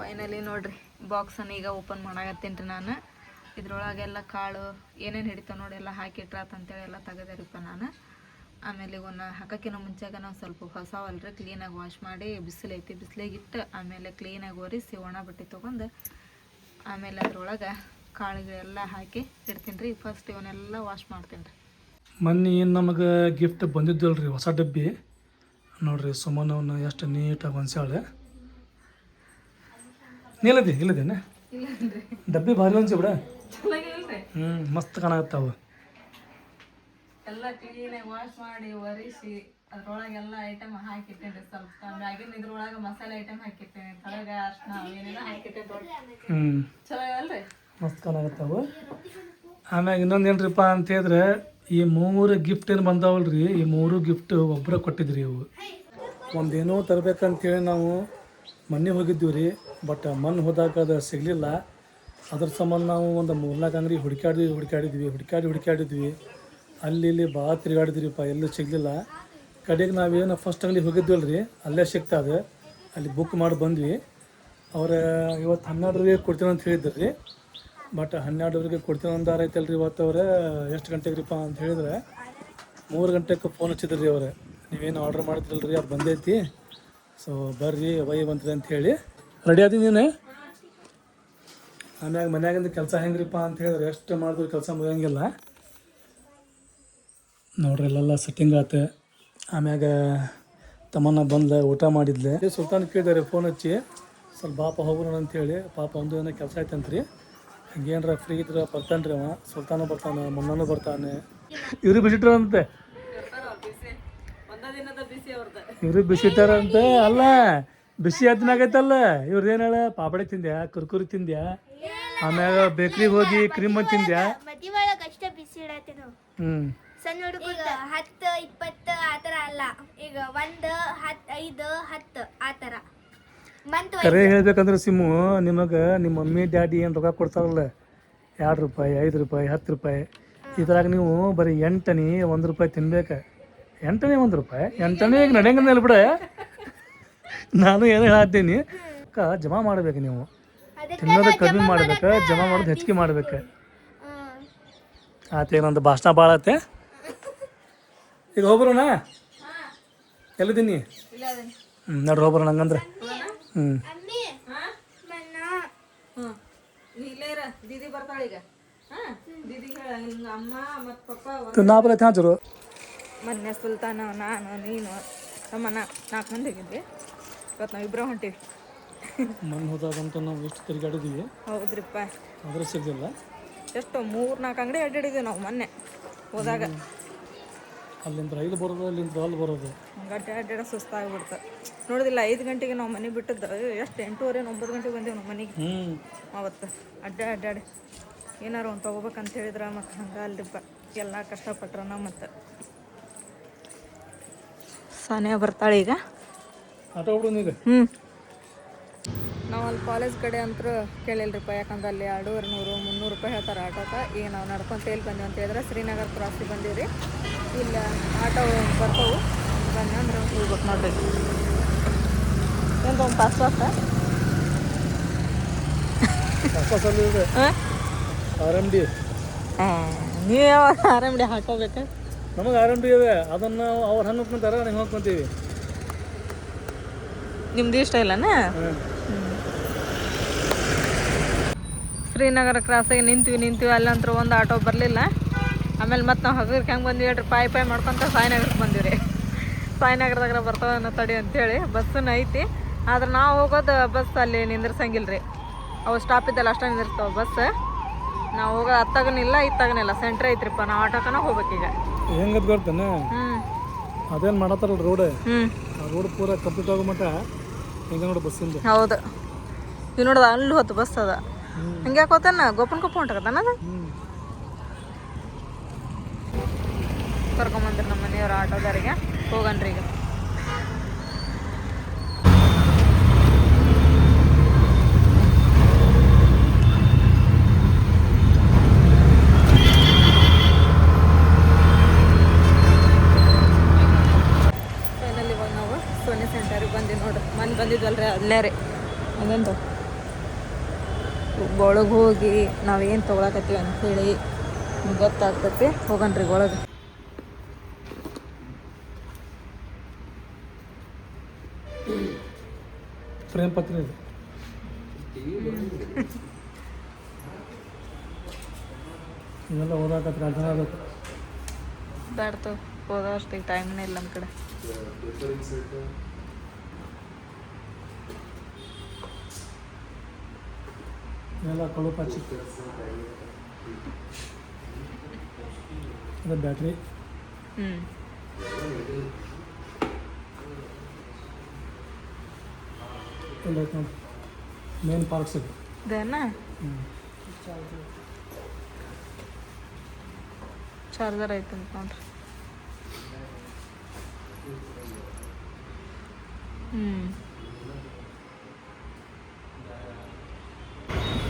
Finally ನೋಡ್ರಿ ಬಾಕ್ಸನ್ನು ಈಗ open ಮಾಡಾಕತ್ತೀನಿ ರೀ ನಾನು. ಇದ್ರೊಳಗೆಲ್ಲ ಕಾಳು ಏನೇನು ಹಿಡಿತಾವೆ ನೋಡಿ, ಎಲ್ಲ ಹಾಕಿಟ್ರಾತ್ ಅಂತೇಳಿ ಎಲ್ಲ ತೆಗೆದಿರಿಪ್ಪ ನಾನು. ಆಮೇಲೆ ಒಂದು ಹಾಕೋಕ್ಕಿಂತ ಮುಂಚೆಗೆ ನಾವು ಸ್ವಲ್ಪ ಹೊಸವಲ್ರಿ ಕ್ಲೀನಾಗಿ ವಾಶ್ ಮಾಡಿ ಬಿಸಿಲೈತಿ ಐತಿ, ಬಿಸಿಲಿಗೆ ಇಟ್ಟು ಆಮೇಲೆ ಕ್ಲೀನಾಗಿ ಒರೆಸಿ ಒಣ ಬಟ್ಟೆ ತೊಗೊಂಡು ಆಮೇಲೆ ಅದ್ರೊಳಗೆ ಕಾಳುಗಳೆಲ್ಲ ಹಾಕಿ ಇಡ್ತೀನಿ ರೀ. ಫಸ್ಟ್ ಇವನ್ನೆಲ್ಲ ವಾಶ್ ಮಾಡ್ತೀನಿ ರೀ. ಮೊನ್ನೆ ಏನು ನಮಗೆ ಗಿಫ್ಟ್ ಬಂದಿದ್ದಲ್ರಿ ಹೊಸ ಡಬ್ಬಿ? ನೋಡಿರಿ ಸುಮನವನ್ನು ಎಷ್ಟು ನೀಟಾಗಿ ಹೊಂದ್ಸಾಳೆ ನೀಲದಿ ಇಲ್ಲದೇನೆ ಡಬ್ಬಿ ಭಾರಿ ಅನ್ಸಿ ಬಿಡ. ಹ್ಞೂ ಮಸ್ತ್ ಕಾಣತ್ತಾವ ಎಲ್ಲ ಕ್ಲೀನಾಗಿ ವಾಶ್ ಮಾಡಿ ಒರೆಸಿ ಅದ್ರೊಳಗೆಲ್ಲ ಐಟಮ್ ಹಾಕಿಟ್ಟೇನೆ ರೀ ಸ್ವಲ್ಪ ಮ್ಯಾಗಿನ ಇದ್ರೊಳಗೆ ಮಸಾಲೆ ಐಟಮ್ ಹಾಕಿರ್ತೇನೆ ತಳಗ ಅರ್ಶಿನ ಏನೇನೋ ಹಾಕಿಟ್ಟೇನೆ ಹ್ಞೂ ಚಲೋ ಅಲ್ರಿ ಮಸ್ತ್ ಕಾಣಕತ್ತಾವ. ಆಮ್ಯಾಗ ಇನ್ನೊಂದು ಏನ್ರಿಪ್ಪ ಅಂತ ಹೇಳಿದ್ರೆ ಈ ಮೂರು ಗಿಫ್ಟ್ ಏನು ಬಂದಾವಲ್ರಿ? ಈ ಮೂರು ಗಿಫ್ಟ್ ಒಬ್ಬರ ಕೊಟ್ಟಿದ್ರಿ ಇವು. ಒಂದೇನೋ ತರಬೇಕಂತೇಳಿ ನಾವು ಮೊನ್ನೆ ಹೋಗಿದ್ದೀವಿ ರೀ ಬಟ್ ಮಣ್ಣು ಹೋದಾಗ ಅದು ಸಿಗಲಿಲ್ಲ. ಅದ್ರ ಸಂಬಂಧ ನಾವು ಒಂದು ಮೂರ್ನಾಲ್ಕು ಅಂಗಡಿ ಹುಡುಕಾಡಿದ್ವಿ ಹುಡುಕಾಡಿದ್ವಿ ಹುಡುಕಾಡಿ ಹುಡುಕಾಡಿದ್ವಿ ಅಲ್ಲಿ ಇಲ್ಲಿ ಭಾಳ ತಿರುಗಾಡಿದ್ರಿಪ್ಪ, ಎಲ್ಲೂ ಸಿಗಲಿಲ್ಲ. ಕಡೆಗೆ ನಾವೇನು ಫಸ್ಟ್ ಅಂಗಡಿ ಹೋಗಿದ್ವಲ್ಲ ರೀ ಅಲ್ಲೇ ಸಿಗ್ತದೆ ಅಲ್ಲಿ ಬುಕ್ ಮಾಡಿ ಬಂದ್ವಿ. ಅವ್ರ ಇವತ್ತು ಹನ್ನೆರಡರಿಗೆ ಕೊಡ್ತೀನಿ ಅಂತ ಹೇಳಿದ್ರು. ರೀ ಬಟ್ ಹನ್ನೆರಡವರೆಗೆ ಕೊಡ್ತೀನಿ ಅಂದಾರ ಐತಲ್ರಿ ಇವತ್ತು ಅವ್ರೆ, ಎಷ್ಟು ಗಂಟೆಗೆ ರೀಪ್ಪ ಅಂತ ಹೇಳಿದ್ರೆ ಮೂರು ಗಂಟೆಗೆ ಫೋನ್ ಹಚ್ಚಿದ್ರಿ ರೀ ಅವ್ರೆ. ನೀವೇನು ಆರ್ಡ್ರ್ ಮಾಡಿದ್ರಲ್ರಿ ಅದು ಬಂದೈತಿ. ಸೊ ಬರ್ರಿ ವೈ ಬಂತ್ರಿ ಅಂತ ಹೇಳಿ ರೆಡಿ ಆದಿ ನೀನು? ಆಮ್ಯಾಗ ಮನ್ಯಾಗಿಂದ ಕೆಲಸ ಹೆಂಗ್ರಿಪ್ಪ ಅಂತ ಹೇಳಿದ್ರೆ ಎಷ್ಟು ಮಾಡಿದ್ರು ಕೆಲಸ ಮುಗಿಯಂಗಿಲ್ಲ. ನೋಡ್ರಿ ಇಲ್ಲೆಲ್ಲ ಸೆಟ್ಟಿಂಗ್ ಆತು. ಆಮ್ಯಾಗ ತಮ್ಮನ್ನ ಬಂದ್ಲ ಊಟ ಮಾಡಿದ್ಲೆ. ಏ ಸುಲ್ತಾನ್ ಕೇಳಿದಾರೆ ಫೋನ್ ಹಚ್ಚಿ. ಸ್ವಲ್ಪ ಪಾಪ ಅಂತ ಅಂತೇಳಿ. ಪಾಪ ಒಂದು ಏನೋ ಕೆಲಸ ಐತಂತ್ರಿ ಹಂಗೇನ್ರ ಫ್ರೀ ಇದ್ರೆ ಬರ್ತಾನೆ ರೀ ಅವ. ಸುಲ್ತಾನು ಬರ್ತಾನೆ ಮುನ್ನೂ ಬರ್ತಾನೆ. ಇವ್ರಿಗೆ ಬಿಸಿಟ್ರಂತೆ ಅಂತೆ ಇವ್ರು ಬಿಸಿಟ್ಟಾರಂತೆ ಅಲ್ಲ ಬಿಸಿ ಎತ್ತನಾಗೈತಲ್ಲ ಇವ್ರದ್ದು ಪಾಪಡೆ ತಿಂದ್ಯಾ ಕುರ್ಕುರಿ ತಿಂದ್ಯಾ? ಆಮ್ಯಾಗ ಬೇಕ್ರಿಗೆ ಹೋಗಿ ಕ್ರೀಮ್ ತಿಂದ್ಯಾ? ಮದಿ ಒಳಗ ಅಷ್ಟ ಬಿಸಿ ಇಡತ್ತಿ ನಾವು ಹ್ಞೂ ಸಣ್ಣ ಹುಡುಗ ಹತ್ತು ಇಪ್ಪತ್ತು ಆತರ ಅಲ್ಲ. ಈಗ ಒಂದ್ ಹತ್ ಐದು ಹತ್ತು ಆತರ ಮಂತ್ ಕರೆ ಹೇಳ್ಬೇಕಂದ್ರೆ ಸಿಮ್ಮು ನಿಮಗೆ ನಿಮ್ಮ ಮಮ್ಮಿ ಡ್ಯಾಡಿ ಏನು ರೊಕ್ಕ ಕೊಡ್ತಾರಲ್ಲ ಎರಡು ರೂಪಾಯಿ ಐದು ರೂಪಾಯಿ ಹತ್ತು ರೂಪಾಯಿ ಇದ್ರಾಗ ನೀವು ಬರೀ ಎಂಟನಿ ಒಂದು ರೂಪಾಯಿ ತಿನ್ಬೇಕು. ಎಂಟನೇ ಒಂದು ರೂಪಾಯಿ? ಎಂಟನೇ ಈಗ ನಡೆಯಂಗಿಲ್ಲ ಬಿಡ. ನಾನು ಏನು ಹೇಳ್ತೀನಿ? ಅಕ್ಕ ಜಮಾ ಮಾಡ್ಬೇಕು ನೀವು. ತಿನ್ನೋದಕ್ಕೆ ಕಡಿಮೆ ಮಾಡ್ಬೇಕು ಜಮಾ ಮಾಡೋದು ಹೆಚ್ಚಿಗೆ ಮಾಡ್ಬೇಕು. ಆತ ಏನೊಂದು ಭಾಷಣ ಭಾಳ ಆತೆ ಈಗ ಹೋಗ್ಬರೋಣ? ಎಲ್ಲಿದ್ದೀನಿ? ಹ್ಞೂ ನಡ್ರಿ ಹೋಗ್ಬರೋಣ ಹಂಗಂದ್ರೆ. ಹ್ಞೂ ನೀ ಈಗ. ಹಾ? ಮೊನ್ನೆ ಸುಲ್ತಾನ ನಾನು ನೀನು ನಮ್ಮನ್ನ ನಾಲ್ಕು ಮಂದಿ ಇವತ್ತು ನಾವು ಇಬ್ಬರು ಹೊಂಟೀವಿ. ಮಣ್ಣು ಹೋದಾಗಂತ ನಾವು ಎಷ್ಟು ತಿರುಗಾಡಿದೀವಿ? ಹೌದ್ರಿಪ್ಪ. ಆದ್ರೆ ಸಿಗಲಿಲ್ಲ. ಎಷ್ಟು ಮೂರು ನಾಲ್ಕು ಅಂಗಡಿ ಅಡ್ಡಾಡಿದ್ವಿ ನಾವು ಮೊನ್ನೆ ಹೋದಾಗ. ಅಲ್ಲಿಂದ ರೈಲು ಬರೋದು ಅಲ್ಲಿಂದ ಅಲ್ಲಿ ಬರೋದು. ಗಡ್ಡೆ ಅಡ್ಡಾಡ ಸುಸ್ತಾಗ್ಬಿಡ್ತು. ನೋಡಿದಿಲ್ಲ ಐದು ಗಂಟೆಗೆ ನಾವು ಮನೆ ಬಿಟ್ಟದ್ದು ಎಷ್ಟು ಎಂಟೂವರೆ ಒಂಬತ್ತು ಗಂಟೆಗೆ ಬಂದೇವು ನಾವು ಮನೆಗೆ. ಹ್ಞೂ ಅವತ್ತು ಅಡ್ಡ ಅಡ್ಡಾಡಿ. ಏನಾರು ಒಂದು ತೊಗೋಬೇಕಂತ ಹೇಳಿದ್ರೆ ಮತ್ತು ಹಂಗೆ ಅಲ್ರಿಪ್ಪ. ಎಲ್ಲ ಕಷ್ಟಪಟ್ರ ನಾವು ಮತ್ತು. ಸಾನಿಯಾ ಬರ್ತಾಳೆ ಈಗ? ಹ್ಞೂ ನಾವು ಅಲ್ಲಿ ಕಾಲೇಜ್ ಕಡೆ ಅಂತೂ ಕೇಳಿಲ್ರಿಪ್ಪ ಯಾಕಂದ್ರೆ ಅಲ್ಲಿ ಎರಡೂವರೆ ನೂರು ಮುನ್ನೂರು ರೂಪಾಯಿ ಹೇಳ್ತಾರೆ ಆಟೋಕ್ಕೆ ಈಗ ನಾವು ನಡ್ಕೊಂತ ಎಲ್ಲಿ ಬಂದೀವಿ ಅಂತ ಹೇಳಿದ್ರೆ ಶ್ರೀನಗರ್ ಕ್ರಾಸಿಗೆ ಬಂದೀವಿ ರೀ ಇಲ್ಲ ಆಟೋ ಬರ್ತಾವು. ಬನ್ನಿ ಅಂದ್ರೆ ಹೋಗ್ಬೇಕು ನೋಡ್ರಿ. ಏನು ಒಂದು ಪಾಸ್ ಪಾಸ ವಾಪಸ್ಸಲ್ಲಿ ಇದೆ ಹಾಂ? ಆರ್ ಎಂ ಡಿ ನೀವು ಯಾವ ಆರಾಮಡಿ ಹಾಕೋಬೇಕು ನಮಗೆ ಆರ್ ಎಂ ಡಿ ಇದೆ ಅದನ್ನು ಅವ್ರು ಹಂಗೆ ಹೋಗ್ಕೊಂತೀವಿ ನಿಮ್ದು ಇಷ್ಟ ಇಲ್ಲನ? ಶ್ರೀನಗರ ಕ್ರಾಸಾಗಿ ನಿಂತೀವಿ ನಿಂತೀವಿ ಅಲ್ಲಂತ್ರ ಒಂದು ಆಟೋ ಬರಲಿಲ್ಲ. ಆಮೇಲೆ ಮತ್ತೆ ನಾವು ಹಗರ್ಗೆ ಹೆಂಗೆ ಬಂದ್ವಿ ಹೇಳ್ರಿ ಪಾಯ್ ಪಾಯ್ ಮಾಡ್ಕೊಂತ ಸಾಯಿನಗರಕ್ಕೆ ಬಂದಿವಿ ರೀ. ಸಾಯಿನಗರದಾಗ ಬರ್ತಾವ ಅನ್ನೋ ತಡಿ ಅಂತೇಳಿ ಬಸ್ಸನ್ನ ಐತಿ. ಆದ್ರೆ ನಾವು ಹೋಗೋದು ಬಸ್ ಅಲ್ಲಿ ನಿಂದ್ರಸಂಗಿಲ್ಲ ರೀ. ಅವು ಸ್ಟಾಪ್ ಇದ್ದಲ್ಲ ಅಷ್ಟೇ ನಿಂದಿರ್ತಾವೆ ಬಸ್. ನಾವು ಹೋಗೋ ಅತ್ತಾಗನಿಲ್ಲ ಇತ್ತಾಗನಿಲ್ಲ ಸೆಂಟ್ರ್ ಐತ್ರಿಪ್ಪ ನಾವು ಆಟೋಕನ ಹೋಗ್ಬೇಕೀಗ ಹೆಂಗದ್ ಗೊತ್ತೇನೆ? ಅದೇನು ಮಾಡತ್ತಾರಲ್ಲ ರೋಡ್ ರೋಡ್ ಪೂರ ಕಂಪ್ಲೀಟ್ ಆಗೋ ಮಟ್ಟ ಹೌದು. ಇವ್ ನೋಡ್ದ ಅಲ್ಲಿ ಹೊತ್ತು ಬಸ್ ಅದ. ಹಂಗೆ ಯಾಕೆ ಹೋತಾನ? ಗೋಪನ್ ಕೊಪ್ಪ ಹೊಂಟಕತ್ತಾನ ಅದು? ಕರ್ಕೊಂಬಂದ್ರಿ ನಮ್ಮ ಮನೆಯವ್ರ ಆಟೋದಾರಿಗೆ ಹೋಗನ್ರಿ ಈಗ ಫೈನಲ್ ಇವಾಗ ನಾವು ಸೋನಿ ಸೆಂಟರಿಗೆ ಬಂದಿವಿ ನೋಡ್ರಿ ಮನೆ ಬಂದಿದ್ವಲ್ರಿ ಅಲ್ಲೇ ರೀ. ಅದಂತ ಒಳಗೆ ಹೋಗಿ ನಾವೇನು ತೊಗೊಳಕತ್ತೀವಿ ಅಂಥೇಳಿ ಗೊತ್ತಾಗ್ತೈತಿ. ಹೋಗನ್ರಿ ಒಳಗೆ. ಪ್ರೇಮ್ ಪತ್ರ ಇದೆ ಇವೆಲ್ಲ ಓದಾಕತ್ರ ಅರ್ಧ ಆಗಬೇಕು. ಬ್ಯಾಡ್ತು ಹೋದೋ ಅಷ್ಟಿಗೆ ಟೈಮ್ನೇ ಇಲ್ಲ ನಮ್ಮ ಕಡೆ. ಇವೆಲ್ಲ ಕಳು ಪಾಚಿ ಅದು ಬ್ಯಾಟ್ರಿ ಹ್ಞೂ ಎಲ್ಲ ಐತೆ ನೋಡಿ ಮೇನ್ ಪಾರ್ಕ್ಸ್ ಇದೆ ಇದೇನ ಹ್ಞೂ ಚಾರ್ಜರ್ ಐತಂತ ನೋಡ್ರಿ ಹ್ಞೂ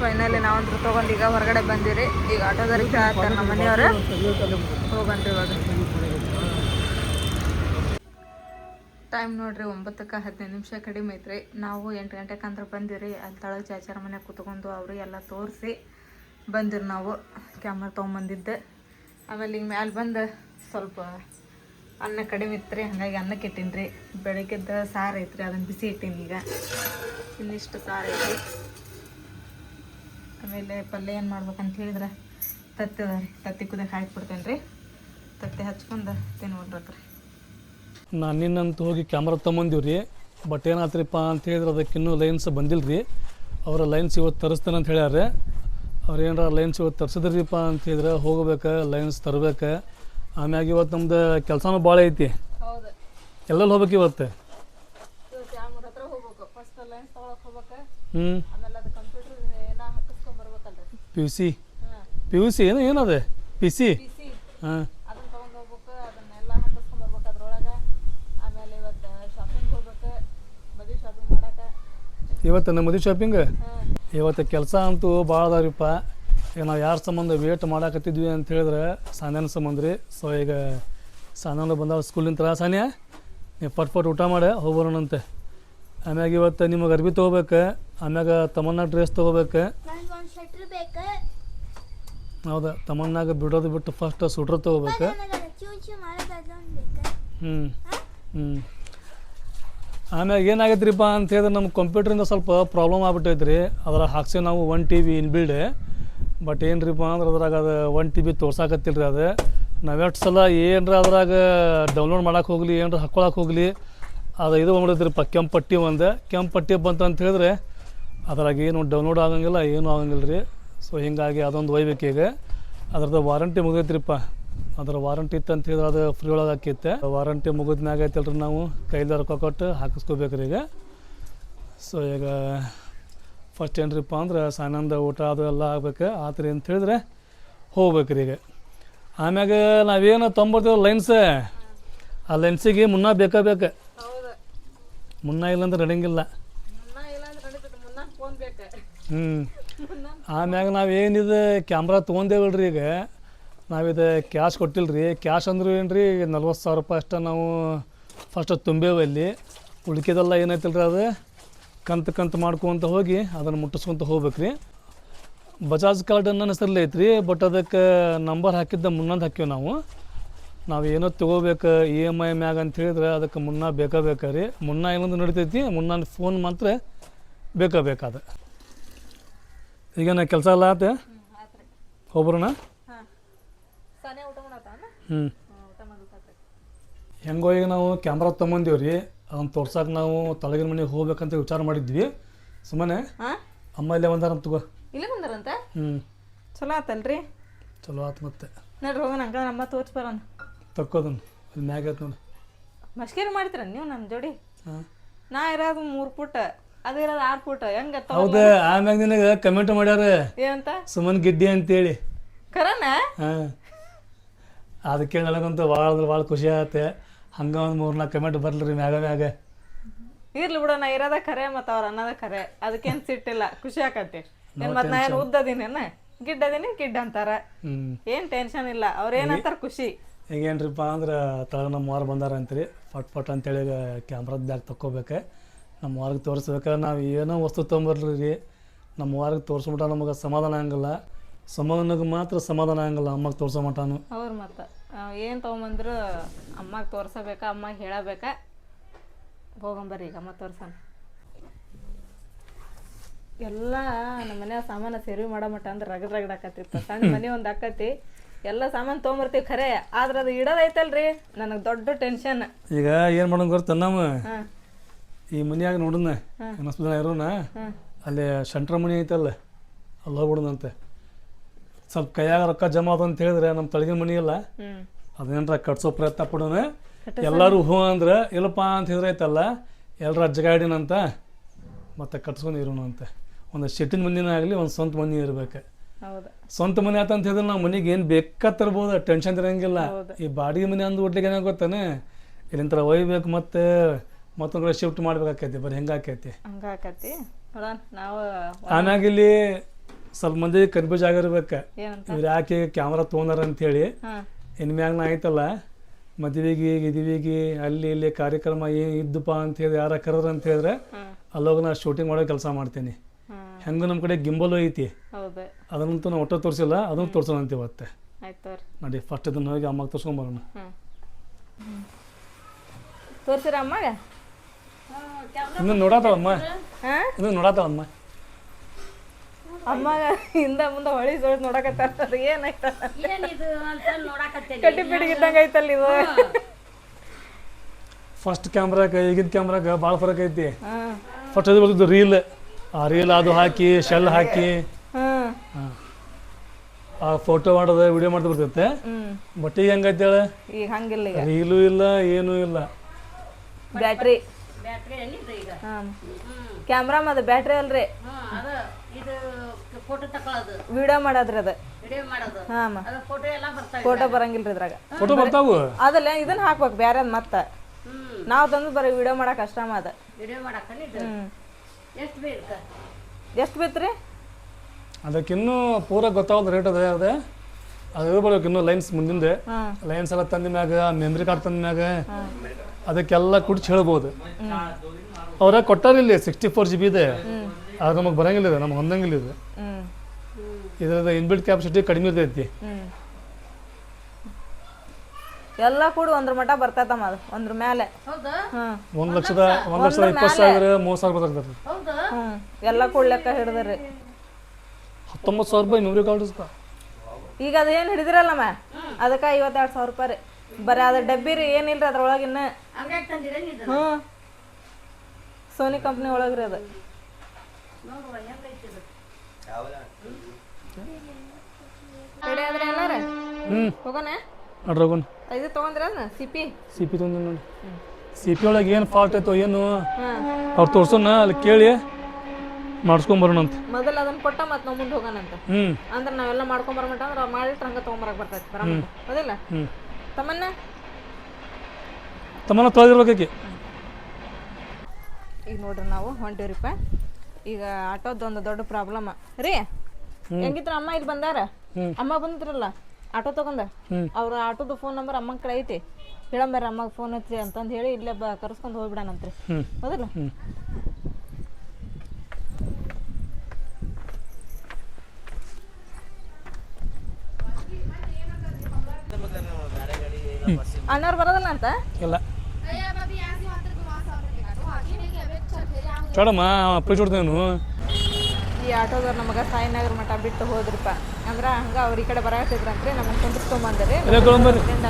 ಫೈನಲಿ ನಾವಂದ್ರೆ ತೊಗೊಂಡು ಈಗ ಹೊರಗಡೆ ಬಂದಿರಿ. ಈಗ ಆಟೋದವ್ರಿಗೆ ಕೇಳತ್ತಾರೆ ನಮ್ಮ ಮನೆಯವ್ರು? ಇವಾಗ. ಟೈಮ್ ನೋಡ್ರಿ ಒಂಬತ್ತಕ್ಕೆ ಹದಿನೈದು ನಿಮಿಷ ಕಡಿಮೆ ಐತ್ರಿ. ನಾವು ಎಂಟು ಗಂಟೆಗೆ ಅಂದ್ರೆ ಬಂದಿರಿ. ಅಲ್ಲಿ ತಳಗೆ ಚಾಚಾರ ಮನೆ ಕುತ್ಕೊಂಡು ಎಲ್ಲ ತೋರಿಸಿ ಬಂದಿರಿ ನಾವು. ಕ್ಯಾಮ್ರಾ ತೊಗೊಂಬಂದಿದ್ದೆ. ಆಮೇಲೆ ಈಗ ಮ್ಯಾಲೆ ಬಂದು ಸ್ವಲ್ಪ ಅನ್ನ ಕಡಿಮೆ ಇತ್ತು ಹಾಗಾಗಿ ಅನ್ನಕ್ಕೆ ಇಟ್ಟೀನಿ ರೀ ಬೆಳಗ್ಗೆದ್ದು ಸಾರು ಐತ್ರಿ. ಅದನ್ನು ಬಿಸಿ ಇಟ್ಟೀನಿ ಈಗ. ಇನ್ನಿಷ್ಟು ಸಾರು ಐತಿ ಆಮೇಲೆ ಪಲ್ಯ ಏನು ಮಾಡ್ಬೇಕಂತ ಹೇಳಿದ್ರೆ ತತ್ತಿ ಅದ ರೀ. ತತ್ತಿ ಕುದಿಯಕ್ಕೆ ಹಾಕ್ಬಿಡ್ತೇನೆ ರೀ. ತತ್ತಿ ಹಚ್ಕೊಂಡು ತಿನ್ಬಿಟ್ರಿ ನಾನು ನಿನ್ನಂತ ಹೋಗಿ ಕ್ಯಾಮ್ರಾ ತೊಗೊಂಡಿವ್ ರೀ. ಬಟ್ ಏನಾತ್ರಿಪ್ಪ ಅಂತ ಹೇಳಿದ್ರೆ ಅದಕ್ಕೆ ಇನ್ನೂ ಲೈನ್ಸ್ ಬಂದಿಲ್ಲ ರೀ. ಅವರ ಲೈನ್ಸ್ ಇವತ್ತು ತರಿಸ್ತೇನೆ ಅಂತ ಹೇಳ್ಯಾರ ಅವ್ರು ಏನಾರ ಲೈನ್ಸ್ ಇವತ್ತು ತರಿಸಿದ್ರಿಪ್ಪ ಅಂತ ಹೇಳಿದ್ರೆ ಹೋಗ್ಬೇಕು ಲೈನ್ಸ್ ತರ್ಬೇಕು. ಆಮ್ಯಾಗ ಇವತ್ತು ನಮ್ದು ಕೆಲಸನೂ ಭಾಳ ಐತಿ. ಹೌದು. ಎಲ್ಲೆಲ್ಲಿ ಹೋಗ್ಬೇಕು ಇವತ್ತು ಇವತ್ತು ಯಾಮೂರ್ ಹತ್ರ ಹೋಗ್ಬೇಕು ಫಸ್ಟ್ ಲೈನ್ಸ್ ತೊಗೊಳಕ್ಕೆ ಹೋಗ್ಬೇಕು ಹ್ಞೂ ಆಮೇಲೆ ಅದು ಕಂಪ್ಯೂಟರ್ ಏನೋ ಹಾಕಿಸ್ಕೊಂಬರ್ಬೇಕಲ್ರಿ ಪಿ ಯು ಸಿ ಹಾಂ. ಪಿ ಯು ಸಿ ಏನು ಏನದು ಪಿ ಸಿ ಪಿ ಸಿ ಹಾಂ ಇವತ್ತು ನಮ್ಮ ಮದುವೆ ಶಾಪಿಂಗ್ ಇವತ್ತು ಕೆಲಸ ಅಂತೂ ಭಾಳ ಅದಾವ್ರಿಪ್ಪ ಈಗ ನಾವು ಯಾರ ಸಂಬಂಧ ವೇಟ್ ಮಾಡಾಕತ್ತಿದ್ವಿ ಅಂತ ಹೇಳಿದ್ರೆ ಸಾನ್ಯಾನ ಸಂಬಂಧ ರೀ. ಸೊ ಈಗ ಸಾನ್ಯಾನ ಬಂದಾವ ಸ್ಕೂಲಿಂದ ಸಾನ್ಯಾ ನೀವು ಪಟ್ ಪಟ್ ಊಟ ಮಾಡಿ ಹೋಗ್ಬರೋಣಂತೆ ಆಮ್ಯಾಗ ಇವತ್ತು ನಿಮಗೆ ಅರ್ಬಿ ತೊಗೋಬೇಕು. ಆಮ್ಯಾಗ ತಮನ್ನಾಗ ಡ್ರೆಸ್ ತೊಗೋಬೇಕು? ಹೌದಾ ತಮನ್ನಾಗ ಬಿಡೋದು ಬಿಟ್ಟು ಫಸ್ಟ್ ಸೂಟ್ರ್ ತೊಗೋಬೇಕು? ಹ್ಞೂ ಹ್ಞೂ ಆಮ್ಯಾಗ ಏನಾಗೈತ್ರಿಪ್ಪ ಅಂತ ಹೇಳಿದ್ರೆ ನಮ್ಮ ಕಂಪ್ಯೂಟ್ರಿಂದ ಸ್ವಲ್ಪ ಪ್ರಾಬ್ಲಮ್ ಆಗ್ಬಿಟ್ಟೈತೆ ರೀ ಅದ್ರ ಹಾಕ್ಸಿ ನಾವು one T V inbuilt but ಏನ್ರಿಪ್ಪ ಅಂದ್ರೆ ಅದ್ರಾಗ ಅದು ಒನ್ ಟಿ ವಿ ತೋರ್ಸಾಕತ್ತಿಲ್ಲ ರೀ ಅದು. ನಾವೆಷ್ಟು ಸಲ ಏನರ ಅದ್ರಾಗ ಡೌನ್ಲೋಡ್ ಮಾಡಕ್ಕೆ ಹೋಗಲಿ ಏನರ ಹಾಕ್ಕೊಳಕ್ಕೆ ಹೋಗಲಿ ಅದು ಇದು ಬಂದ್ಬಿಡೈತ್ರಿಪ್ಪ ಕೆಂಪು ಪಟ್ಟಿ ಒಂದು. ಕೆಂಪು ಪಟ್ಟಿ ಬಂತು ಅಂತ ಹೇಳಿದ್ರೆ ಅದ್ರಾಗ ಏನು ಡೌನ್ಲೋಡ್ ಆಗಂಗಿಲ್ಲ ಏನೂ ಆಗಂಗಿಲ್ಲ ರೀ. ಸೊ ಹೀಗಾಗಿ ಅದೊಂದು ಒಯ್ಬೇಕು ಈಗ. ಅದ್ರದ್ದು ವಾರಂಟಿ ಮುಗಿದೈತ್ರಿಪ್ಪ. ಅದರ ವಾರಂಟಿ ಇತ್ತು ಅಂತ ಹೇಳಿದ್ರೆ ಅದು ಫ್ರೀ ಒಳಗೆ ಹಾಕಿತ್ತೆ ವಾರಂಟಿ ಮುಗಿದ ಮ್ಯಾಗ ಐತಲ್ರಿ ನಾವು. ಕೈಲಾರ ಕೊಟ್ಟು ಹಾಕಿಸ್ಕೋಬೇಕ್ರಿ ಈಗ. ಸೊ ಈಗ ಫಸ್ಟ್ ಏನ್ರಿಪ್ಪ ಅಂದ್ರೆ ಸಾನಂದ ಊಟ ಅದು ಎಲ್ಲ ಆಗ್ಬೇಕು. ಆತ್ರಿ ಅಂತ ಹೇಳಿದ್ರೆ ಹೋಗ್ಬೇಕ್ರಿ ಈಗ. ಆಮ್ಯಾಗ ನಾವೇನು ತೊಂಬರ್ತೀವಿ ಲೈನ್ಸ್ ಆ ಲೆನ್ಸಿಗೆ ಮುನ್ನ ಬೇಕಾ ಬೇಕು? ಮುನ್ನ ಇಲ್ಲಂದ್ರೆ ನಡೆಯಂಗಿಲ್ಲ ಮುನ್ನ ಇಲ್ಲ ಅಂದ್ರೆ ನಡೀತೈತೆ ಮುನ್ನ ಫೋನ್ ಬೇಕು ಹ್ಞೂ ಆಮ್ಯಾಗ ನಾವೇನಿದು, ಕ್ಯಾಮ್ರಾ ತೊಗೊಂಡೇವಲ್ರಿ ಈಗ. ನಾವಿದು ಕ್ಯಾಶ್ ಕೊಟ್ಟಿಲ್ಲ ರೀ ಕ್ಯಾಶ್ ಅಂದ್ರೆ ಏನು ರೀ ನಲ್ವತ್ತು ಸಾವಿರ ರೂಪಾಯಿ ಅಷ್ಟೇ ನಾವು ಫಸ್ಟ್ ತುಂಬೇವು ಅಲ್ಲಿ. ಉಳ್ಕಿದೆಲ್ಲ ಏನೈತಿಲ್ಲ ರೀ ಅದು? ಕಂತು ಕಂತು ಮಾಡ್ಕೊಂತ ಹೋಗಿ ಅದನ್ನು ಮುಟ್ಟಿಸ್ಕೊಂತ ಹೋಗ್ಬೇಕು ರೀ ಬಜಾಜ್ ಕಾರ್ಡ್ ನನ್ನ ಹೆಸರಲ್ಲಿ ಐತ್ರಿ, ಬಟ್ ಅದಕ್ಕೆ ನಂಬರ್ ಹಾಕಿದ್ದ ಮುನ್ನೊಂದು ಹಾಕಿವಿ ನಾವು. ನಾವು ಏನೋ ತೊಗೋಬೇಕು ಇ ಎಂ ಐ ಮ್ಯಾಗ ಅಂತ ಹೇಳಿದ್ರೆ ಅದಕ್ಕೆ ಮುನ್ನ ಬೇಕಾ ಬೇಕಾ ರೀ. ಮುನ್ನ ಏನೊಂದು ನಡಿತೈತಿ ಮುನ್ನ ಫೋನ್ ಮಾತ್ರ ಬೇಕಾ ಬೇಕಾದ. ಈಗೇನ ಕೆಲಸ ಎಲ್ಲ ಆತ? ಮಾಡತ್ತಾನ ಹ್ಞೂ ಹೆಂಗೋ ಈಗ ನಾವು ಕ್ಯಾಮ್ರಾ ತೊಗೊಂಡೀವಿ ರೀ. ಅದನ್ನು ತೋರ್ಸಕ್ಕೆ ನಾವು ತಳಗಿನ ಮನೆಗೆ ಹೋಗ್ಬೇಕಂತ ವಿಚಾರ ಮಾಡಿದ್ವಿ. ಸುಮ್ಮನೆ ಹಾಂ? ಅಮ್ಮ ಇಲ್ಲೇ ಬಂದಾರ ಅಂತ ತಗೋ. ಇಲ್ಲೇ ಬಂದಾರಂತ? ಹ್ಞೂ ಚಲೋ ಆತಲ್ರಿ. ಚಲೋ ಆತು ಮತ್ತೆ. ನೋಡ್ರಿ ಹೋಗೋಣ ಹಂಗ ನಮ್ಮ ತೋರ್ಸಿ ಬರೋಣ. ತಕ್ಕೋದನ್. ಅದು ಮ್ಯಾಗ ಆಯ್ತು ನೋಡಿ. ಮಸ್ಕೇರಿ ಮಾಡ್ತೀರ ನೀವು ನಮ್ಮ ಜೋಡಿ? ಹಾಂ. ನಾ ಇರೋದು ಮೂರು ಫುಟ್ ಅದು ಇರೋದು ಆರು ಫುಟ್ ಹೆಂಗ ಹೌದಾ ಆಮ್ಯಾಗ ನಿನಗೆ ಕಮೆಂಟ್ ಮಾಡ್ಯಾರ. ಏನಂತ? ಸುಮನ್ ಗಿಡ್ಡಿ ಅಂತೇಳಿ. ಖರನ ಹಾಂ. ಅದಕ್ಕೆ ನನಗಂತೂ ಭಾಳ ಅಂದ್ರೆ ಭಾಳ ಖುಷಿ ಆಗತ್ತೆ ಹಂಗೆ ಒಂದು ಮೂರು ನಾಲ್ಕು ಕಮೆಂಟ್ ಬರ್ಲಿ ಮ್ಯಾಗ ಮ್ಯಾಗ. ಇರ್ಲಿ ಬಿಡ ನಾ ಇರೋದ ಖರೆ ಮತ್ತು ಅವ್ರ ಅನ್ನೋದ ಖರೆ ಅದಕ್ಕೇನು ಸಿಟ್ಟಿಲ್ಲ. ಖುಷಿ ಆಕತಿ ಏನ್ ಮತ್ತೆ ನಾ ಏನು ಉದ್ದದಿನೇನ ಗಿಡ್ಡದೀನಿ ಗಿಡ್ಡ ಅಂತಾರ. ಏನ್ ಟೆನ್ಷನ್ ಇಲ್ಲ. ಅವ್ರೇನಂತಾರ ಖುಷಿ. ಈಗೇನ್ರಿಪ್ಪ ಅಂದ್ರೆ ತಳ ನಮ್ಮ ವಾರ ಬಂದಾರ ಅಂತೀರಿ. ಪಟ್ ಪಟ್ ಅಂತೇಳಿ ಕ್ಯಾಮ್ರಾದ ಬ್ಯಾಗ್ ತಕ್ಕೋಬೇಕು. ನಮ್ಮ ವಾರಕ್ಕೆ ತೋರಿಸ್ಬೇಕಾದ್ರೆ ನಾವು ಏನೋ ವಸ್ತು ತೊಗೊಂಬರ್ಲಿ ರೀ. ನಮ್ಮ ವಾರಕ್ಕೆ ತೋರಿಸ್ಬಿಟ್ಟ ನಮಗೆ ಸಮಾಧಾನ ಆಗಂಗಿಲ್ಲ. ಸಮಾಧಾನಕ್ಕೆ ಮಾತ್ರ ಸಮಾಧಾನ ಆಗಂಗಿಲ್ಲ. ಅಮ್ಮಗೆ ತೋರಿಸೋ ಮಟ್ಟನು ಅವ್ರು ಮತ್ತೆ. ಏನು ತೊಗೊಂಬಂದ್ರು ಅಮ್ಮಗೆ ತೋರ್ಸಬೇಕಾ ಅಮ್ಮಗೆ ಹೇಳಬೇಕಾ? ಹೋಗಂಬರ್ರಿ ಈಗ ಅಮ್ಮ ತೋರ್ಸಣ. ಎಲ್ಲ ನಮ್ಮ ಮನ್ಯಾಗ ಸಾಮಾನು ಸೇರಿ ಮಾಡೋ ಮಟ್ಟ ಅಂದ್ರೆ ರಗಡ್ ರಗಡ್ ಆಕತಿತ್ತು ಸಣ್ಣ ಮನೆ ಒಂದು ಆಕತಿ ಎಲ್ಲ ಸಾಮಾನು ತೊಗೊಂಬರ್ತೀವಿ ಖರೆ. ಆದ್ರೆ ಅದು ಇಡೋದೈತಲ್ರಿ ನನಗೆ ದೊಡ್ಡ ಟೆನ್ಷನ್ ಈಗ ಏನು ಮಾಡೋದು ಗೊತ್ತ ನಮ್ಮ? ಹಾಂ. ಈ ಮನ್ಯಾಗ ನೋಡೋಣ ಇನ್ನೊಂದು ಜನ ಇರೋಣ ಅಲ್ಲಿ ಶಂಟ್ರ ಮನೆ ಐತಲ್ಲ ಅಲ್ಲಿ ಹೋಗ್ಬಿಡೋಣಂತೆ ಸ್ವಲ್ಪ ಕೈಯಾಗ ರೊಕ್ಕ ಜಮಾ ಆದ ಅಂತ ಹೇಳಿದ್ರೆ ನಮ್ಮ ತಳಗಿನ ಮನೆ ಇಲ್ಲ. ಅದೇನರ ಕಟ್ಸೋ ಪ್ರಯತ್ನ ಪಡೋಣ. ಎಲ್ಲರೂ ಹೂ ಅಂದ್ರೆ ಇಲ್ಲಪ್ಪ ಅಂತ ಹೇಳಿದ್ರೆ ಹೇಳಿದ್ರೈತಲ್ಲ ಎಲ್ಲರ ಅಜ್ಜಗಾಡಿನಂತ ಮತ್ತೆ ಕಟ್ಸ್ಕೊಂಡು ಇರೋಣ ಅಂತ. ಒಂದು ಶೆಟ್ಟಿನ ಮನಿನ ಆಗಲಿ ಒಂದು ಸ್ವಂತ ಮನೆ ಇರ್ಬೇಕು. ಸ್ವಂತ ಮನೆ ಆತ ಅಂತ ಹೇಳಿದ್ರೆ ನಾವು ಮನೆಗೆ ಏನು ಬೇಕಾ ತರ್ಬೋದು ಟೆನ್ಷನ್ ಇರಂಗಿಲ್ಲ. ಈ ಬಾಡಿಗೆ ಮನೆ ಅಂದು ಓಡ್ಲಿಕ್ಕೆ ಏನಾಗ ಗೊತ್ತಾನೆ? ಇಲ್ಲಿಂತರ ಒಯ್ಬೇಕು ಮತ್ತೆ ಮತ್ತೊಂದು ಕಡೆ ಶಿಫ್ಟ್ ಮಾಡ್ಬೇಕಾಕೈತಿ ಬರೀ ಹೆಂಗಾಕೈತಿ? ಆಕೈತಿ ನೋಡೋಣ ನಾವು ಆಮ್ಯಾಗ ಇಲ್ಲಿ ಸ್ವಲ್ಪ ಮಂದಿ ಕನ್ಫ್ಯೂಸ್ ಆಗಿರ್ಬೇಕು. ಏನಂತ? ಇವ್ರು ಯಾಕೆ ಕ್ಯಾಮ್ರಾ ತೊಗೊಂಡಾರ ಅಂತೇಳಿ. ಇನ್ ಇನ್ಮ್ಯಾಗ ನಾ ಆಯ್ತಲ್ಲ ಮದುವೆಗೆ ಇದುವಿಗೆ ಅಲ್ಲಿ ಇಲ್ಲಿ ಕಾರ್ಯಕ್ರಮ ಏನು ಇದ್ದಪ್ಪ ಅಂತ ಹೇಳಿ ಯಾರ ಕರೆದ್ರ ಅಂತ ಹೇಳಿದ್ರೆ ಅಲ್ಲೋಗ ನಾ ಶೂಟಿಂಗ್ ಮಾಡೋ ಕೆಲಸ ಮಾಡ್ತೀನಿ. ಹೆಂಗೆ ಹೆಂಗೂ ನಮ್ಮ ಕಡೆ ಗಿಂಬಲು ಐತಿ? ಹೌದು. ಅದನ್ನಂತೂ ನಾವು ಒಟ್ಟು ತೋರಿಸಿಲ್ಲ ಅದನ್ನು ತೋರ್ಸೋಣ ಅಂತ ಇವತ್ತೆ ಆಯ್ತು ತೋರಿ. ನೋಡಿ ಫಸ್ಟ್ ಇದನ್ನ ಹೋಗಿ ಅಮ್ಮಗೆ ತೋರ್ಸ್ಕೊಂಬರೋಣ ಬರೋಣ. ತೋರ್ಸಿರ ಅಮ್ಮಾಗ? ಇನ್ನು ನೋಡಾತಾಳಮ್ಮ ಹಾಂ? ಇನ್ನು ನೋಡಾತಾಳಮ್ಮ ಅಮ್ಮಾಗ ಹಿಂದ ಮುಂದೆ ಹೊಳಿ ಸೊಳ್ ನೋಡಕತ್ತಾರ. ಅದು ಏನಾಯ್ತ? ಏನಿದು ಅಂತ ನೋಡಾಕತ್ತೇನಿ. ಕಟ್ಟಿ ಪಿಡಿಗಿದ್ದಂಗೆ ಐತಲ್ಲ ಇದು? ಫಸ್ಟ್ ಕ್ಯಾಮ್ರಾಗ ಈಗಿನ ಕ್ಯಾಮ್ರಾಗ ಭಾಳ ಫರಕ್ ಐತಿ. ಹಾಂ. ಫಸ್ಟ್ ಅದು ಬರ್ತಿದ್ದು ರೀಲ್ ಆ ರೀಲ್ ಅದು ಹಾಕಿ ಶೆಲ್ ಹಾಕಿ. ಆ ಫೋಟೋ ಮಾಡೋದು ವಿಡಿಯೋ ಮಾಡ್ತಾ ಬರ್ತೈತೆ. ಬಟ್ ಈಗ ಹೆಂಗೈತೆ ಹೇಳ? ಈಗ ಹಂಗಿಲ್ಲ ಈಗ. ರೀಲು ಇಲ್ಲ ಏನೂ ಇಲ್ಲ. ಬ್ಯಾಟ್ರಿ ಬ್ಯಾಟ್ರಿ ಏನಿದು ಈಗ? ಹಾಂ. ಕ್ಯಾಮ್ರಾ ಅದು ಬ್ಯಾಟ್ರಿ ಅಲ್ರಿ. ಹ್ಮ್ ಅದು ಇದು ಫೋಟೋ ತಕೊಳ್ಳೋದು. ವಿಡಿಯೋ ಮಾಡೋದ್ರಿ ಅದು. ವಿಡಿಯೋ ಮಾಡೋದು. ಹಾಂ ಅದು ಫೋಟೋ ಎಲ್ಲ ಬರ್ತಾ ಫೋಟೋ ಬರಂಗಿಲ್ರಿ ಇದ್ರಾಗ. ಫೋಟೋ ಬರ್ತಾವು? ಅದಲ್ಲ ಇದನ್ನ ಹಾಕ್ಬೇಕು ಬೇರೆ ಮತ್ತೆ. ಹ್ಮ್. ನಾವು ತಂದು ಬರೀ ವಿಡಿಯೋ ಮಾಡಕ್ಕೆ ಅಷ್ಟ ಅದ. ವಿಡಿಯೋ ಇದು ಹ್ಞೂ ಎಷ್ಟು ಬೇಕು? ಎಷ್ಟು ಬಿತ್ರಿ ಅದಕ್ಕಿನ್ನೂ ಪೂರ ಗೊತ್ತಾಗದ ರೇಟ್ ಅದ ಅದ ಅದು ಬರ್ಬೇಕು ಇನ್ನೂ ಲೈನ್ಸ್ ಮುಂದಿಂದ. ಹಾಂ. ಲೈನ್ಸ್ ಎಲ್ಲ ತಂದ ಮ್ಯಾಗ ಮೆಮ್ರಿ ಕಾರ್ಡ್ ತಂದ ಮ್ಯಾಗ. ಅದಕ್ಕೆಲ್ಲ ಕುಡ್ಚ್ ಹೇಳ್ಬೋದು. ಅವ್ರ ಕೊಟ್ಟಾರಿಲ್ಲ ಸಿಕ್ಸ್ಟಿ ಫೋರ್ ಜಿ ಬಿ ಇದೆ. ಅದು ನಮಗೆ ಬರಂಗಿಲ್ಲ ಇದೆ ನಮ್ಗೆ ಹೊಂದಂಗಿಲ್ಲ ಇದೆ. ಇದರ ಇನ್ಬಿಲ್ಟ್ ಕ್ಯಾಪಾಸಿಟಿ ಕಡಿಮೆ ಇರ್ತೈತಿ. ಎಲ್ಲ ಕೂಡ ಒಂದ್ರ ಮಟ ಬರ್ತೈತಮ್ಮ ಅದು ಒಂದ್ರ ಮೇಲೆ ಒಂದ್ ಲಕ್ಷದ ಒಂದ್ ಲಕ್ಷದ ಇಪ್ಪತ್ತು ಸಾವಿರ ಮೂವತ್ತು ಸಾವಿರ ಬರ್ತೈತಿ ಹೌದಾ? ಎಲ್ಲ ಕೂಡಿ ಲೆಕ್ಕ ಹಿಡಿದ್ರಿ. ಹತ್ತೊಂಬತ್ತು ಸಾವಿರ ರೂಪಾಯಿ ಮೆಮ್ರಿ ಕಾರ್ಡ್ ಈಗ ಅದೇನು ಏನು ಹಿಡಿದಿರಲ್ಲಮ್ಮ ಅದಕ್ಕೆ ಐವತ್ತೆರಡು ಸಾವಿರ ರೂಪಾಯಿ ರೀ. ಬರೀ ಅದು ಡಬ್ಬಿ ರೀ ಏನಿಲ್ಲ ಅದ್ರೊಳಗೆ ಇನ್ನ? ಹ್ಞೂ ಸೋನಿ ಕಂಪ್ನಿ ಒಳಗೆ ರೀ ಅದು. ರೆಡಿ ಆದ್ರೆ ಎಲ್ಲಾರ? ಹ್ಞೂ ಹೋಗೋಣ? ನೋಡ್ರಿ ಹೋಗೋಣ. ಇದು ತೊಗೊಂಡ್ರ ಸಿ ಪಿ ಸಿ ಪಿ ತೊಂದ ನೋಡಿ ಸಿ ಪಿ ಒಳಗೆ ಏನು ಫಾಲ್ಟ್ ಐತೋ ಏನು ಹಾಂ. ಅವ್ರು ತೋರ್ಸೋಣ ಅಲ್ಲಿ ಕೇಳಿ ಮಾಡಿಸ್ಕೊಂಬರೋಣ ಅಂತ. ಮೊದಲು ಅದನ್ನ ಕೊಟ್ಟ ಮತ್ತೆ ನಾವು ಮುಂದೆ ಹೋಗೋಣಂತ ಹ್ಞೂ ಅಂದ್ರೆ ನಾವೆಲ್ಲ ಮಾಡ್ಕೊಂಬರ್ಮಟ ಅಂದ್ರೆ ಮಾಡಿಟ್ರೆ ಹಂಗೆ ತೊಗೊಂಬರಕ್ಕೆ ಬರ್ತೈತಿ ಬರಮಟ. ಹೌದಿಲ್ಲ? ಹ್ಞೂ ತಮ್ಮನ್ನ? ತಮ್ಮನ್ನ ತೊಳೆದಿರ್ಬೇಕಾಕಿ ಈಗ ನೋಡ್ರಿ ನಾವು ಹೊಂಟಿವ್ರಿಪ್ಪ. ಈಗ ಆಟೋದ ಒಂದು ದೊಡ್ಡ ಪ್ರಾಬ್ಲಮ್. ರೀ ಹೆಂಗಿತ್ರ ಅಮ್ಮ ಇಲ್ಲಿ ಬಂದಾರ? ಅಮ್ಮ ಬಂದ್ರಲ್ಲ ಆಟೋ ತಗೊಂಡ? ಅವ್ರ ಆಟೋದ ಫೋನ್ ನಂಬರ್ ಅಮ್ಮನ ಕಡೆ ಐತಿ. ಹೇಳಂಬಾರ ಅಮ್ಮಗೆ ಫೋನ್ ಹಚ್ಚಿ ಅಂತಂದು ಹೇಳಿ ಇಲ್ಲೇ ಬ ಕರ್ಸ್ಕೊಂಡು ಹೋಗ್ಬಿಡಣಂತ್ರಿ. ಹೌದಿಲ್ಲ ಹ್ಞೂ ಅಣ್ಣವ್ರು ಬರೋದಿಲ್ಲ ಅಂತ? ಇಲ್ಲ. ಚೋಡಮ್ಮ ಅಪ್ಪ ಚೋಡ್ತೇನು ಈ ಆಟೋದವ್ರು ನಮಗೆ ಸಾಯಿನಗರ ಮಠ ಬಿಟ್ಟು ಹೋದ್ರಪ್ಪ. ಅಂದ್ರೆ ಹಂಗೆ ಅವ್ರ ಈ ಕಡೆ ಬರಾಕತ್ತಿದ್ರಂತ್ರಿ ನಮಗೆ ಕುಂದಿಸ್ಕೊಂಬಂದ್ರಿ ಫ್ರೆಂಡ್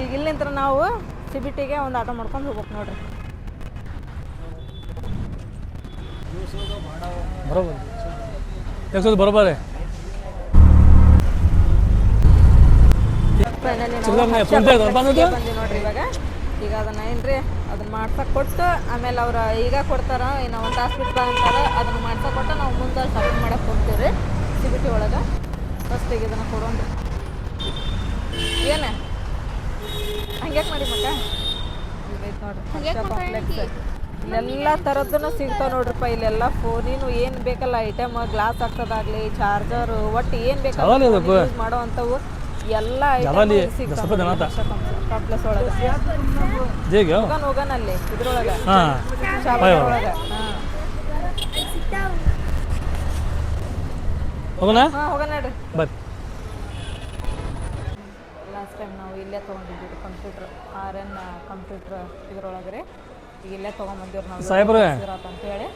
ಈಗ ಇಲ್ಲಿಂತ್ರ ನಾವು ಸಿಬಿಟಿಗೆ ಒಂದು ಆಟೋ ಮಾಡ್ಕೊಂಡು ಹೋಗ್ಬೇಕು ನೋಡ್ರಿ. ಬರೋಬಾರೆ ಫೈನಲಿ ಅದಾ ನೋಡ್ರಿ ಇವಾಗ. ಈಗ ಅದನ್ನ ಏನ್ರಿ ಅದನ್ನ ಮಾಡ್ಸಕ್ ಕೊಟ್ಟು ಆಮೇಲೆ ಅವ್ರ ಈಗ ಕೊಡ್ತಾರ ಏನೋ ಒಂದು ತಾಸು ಬಿಟ್ಟು ಬಾ ಅಂತಾರ ಅದನ್ನ ಮಾಡ್ಸಕ್ ಕೊಟ್ಟು ನಾವು ಮುಂದೆ ಶಾಪಿಂಗ್ ಮಾಡಕ್ ಹೋಗ್ತೀವಿ ಸಿಬಿಟಿ ಒಳಗ. ಫಸ್ಟ್ ಫಸ್ಟಿಗೆ ಇದನ್ನ ಕೊಡೋಣ ಏನ? ಹಂಗ್ಯಾಕ್ ಮಾಡಿ ಮಕ್ಕ? ನೋಡ್ರಿ ಇಲ್ಲೆಲ್ಲ ಥರದ್ದನ್ನು ಸಿಗ್ತಾವ ನೋಡ್ರಿಪ್ಪ ಇಲ್ಲೆಲ್ಲ ಫೋನಿನು ಏನು ಬೇಕಲ್ಲ ಐಟಮ್ ಗ್ಲಾಸ್ ಹಾಕ್ಸೋದಾಗ್ಲಿ ಚಾರ್ಜರು ಒಟ್ಟು ಏನು ಬೇಕಲ್ಲ ಜವಾಲಿ ಎಲ್ಲ ಜವಾಲಿ, ಐಟಮ್ ದಸರಾ ದಿನಾತ. ಕಾಂಪ್ಲೆಕ್ಸ್ ಒಳಗೆ. ಹೇಗೆ ಹೋಗೋಣ ಹೋಗೋಣ ಅಲ್ಲಿ ಇದ್ರೊಳಗೆ. ಹಾಂ. ಒಳಗೆ. ಹೋಗೋಣ? ಹೋಗೋಣ ನೋಡ್ರಿ ಬರ್ರಿ ಲಾಸ್ಟ್ ಟೈಮ್ ನಾವು ಇಲ್ಲೇ ತೊಗೊಂಡಿದ್ದೀವಿ ಕಂಪ್ಯೂಟ್ರ್ ಆರ್ ಎನ್ ಕಂಪ್ಯೂಟ್ರ್ ಇದ್ರೊಳಗೆ ರೀ. ಇಲ್ಲೇ ಇಲ್ಲೇ ತೊಗೊಂಬಂದಿವ್ರಿ ನಾವು. ಸಾಹೇಬ್ರೆ. ಅಂತ ಹೇಳಿ.